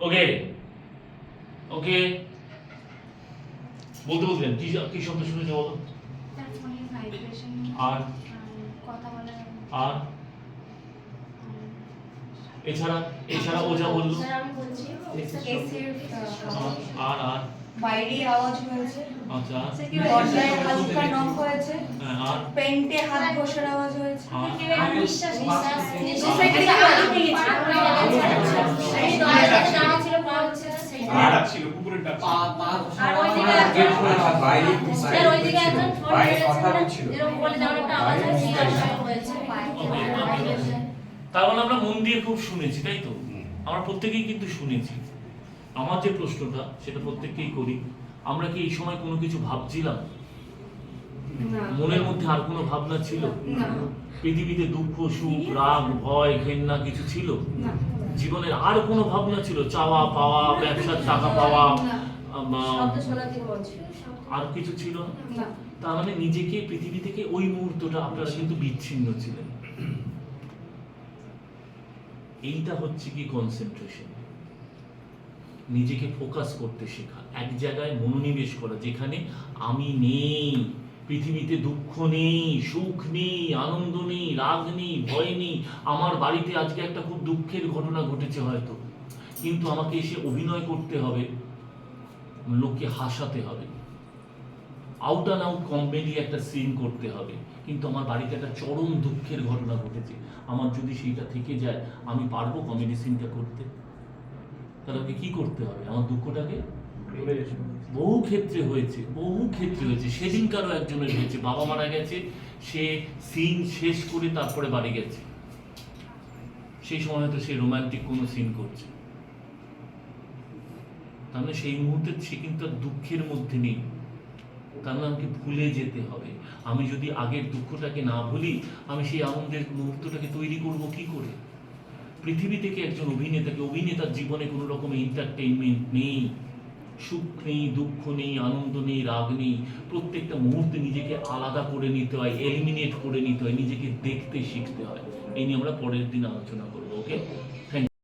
ওকে ওকে বলতে বলতেন কি কি শব্দ শুনেছে বলো? আর? আর? এছাড়া এছাড়া ও যা বলল। স্যার আমি বলছি এসির আর আর? বাইরে আওয়াজ হয়েছে। আচ্ছা দরজায় হালকা নক হয়েছে। হ্যাঁ, আর? পেন্টে হাত ঘষার আওয়াজ হয়েছে। আর? আর নিঃশ্বাস নিঃশ্বাস পা ডাকছিল, কুকুরের ডাক ছিল। আর ওই দিকে গেট বাইরে স্যার ওই দিকে একজন ফোন কথা বলছিল এরকম বলে যেমন একটা আওয়াজ সেই আওয়াজটা হয়েছে তার মানে আমরা মন দিয়ে খুব শুনেছি তাই তো? আমরা প্রত্যেকেই কিন্তু শুনেছি। আমার যে প্রশ্নটা সেটা প্রত্যেককেই করি। আমরা কি এই সময় কোনো কিছু ভাবছিলাম? মনের মধ্যে আর কোনো ভাবনা ছিল? পৃথিবীতে দুঃখ সুখ রাগ ভয় ঘেন্না কিছু ছিল? না। জীবনের আর কোনো ভাবনা ছিল? চাওয়া পাওয়া ব্যবসার টাকা পাওয়া আর কিছু ছিল? তার মানে নিজেকে পৃথিবী থেকে ওই মুহূর্তটা আপনারা কিন্তু বিচ্ছিন্ন ছিলেন। এইটা হচ্ছে কি কনসেন্ট্রেশন নিজেকে ফোকাস করতে শেখা। এক জায়গায় মনোনিবেশ করা যেখানে আমি নেই। পৃথিবীতে দুঃখ নেই, সুখ নেই, আনন্দ নেই, রাগ নেই, ভয় নেই। আমার বাড়িতে আজকে একটা খুব দুঃখের ঘটনা ঘটেছে হয়তো। কিন্তু আমাকে এসে অভিনয় করতে হবে, লোককে হাসাতে হবে। আউট অ্যান্ড আউট কমেডি একটা সিন করতে হবে। কিন্তু আমার বাড়িতে একটা চরম দুঃখের ঘটনা ঘটেছে। আমার যদি সেইটা থেকে যায়, আমি পারব কমেডি সিনটা করতে? তাহলে কি করতে হবে? আমার দুঃখটাকে বহু ক্ষেত্রে হয়েছে, বহু ক্ষেত্রে হয়েছে। সেদিন কারও একজনের হয়েছে। বাবা মারা গেছে, সে সিন শেষ করে তারপরে বাড়ি গেছে। সেই সময় হয়তো সে রোমান্টিক কোনো সিন করছে। তাহলে সেই মুহূর্তে সে কিন্তু দুঃখের মধ্যে নেই। মানে আমাকে ভুলে যেতে হবে। আমি যদি আগের দুঃখটাকে না ভুলি, আমি সেই আনন্দের মুহূর্তটাকে তৈরি করব কি করে? পৃথিবী থেকে একজন অভিনেতাকে, অভিনেতার জীবনে কোনো রকম এন্টারটেইনমেন্ট নেই। সুখ নেই, দুঃখ নেই, আনন্দ নেই, রাগ নেই। প্রত্যেকটা মুহূর্তে নিজেকে আলাদা করে নিতে হয় এলিমিনেট করে নিতে হয়, নিজেকে দেখতে শিখতে হয়। এই নিয়ে আমরা পরের দিন আলোচনা করব ওকে থ্যাংক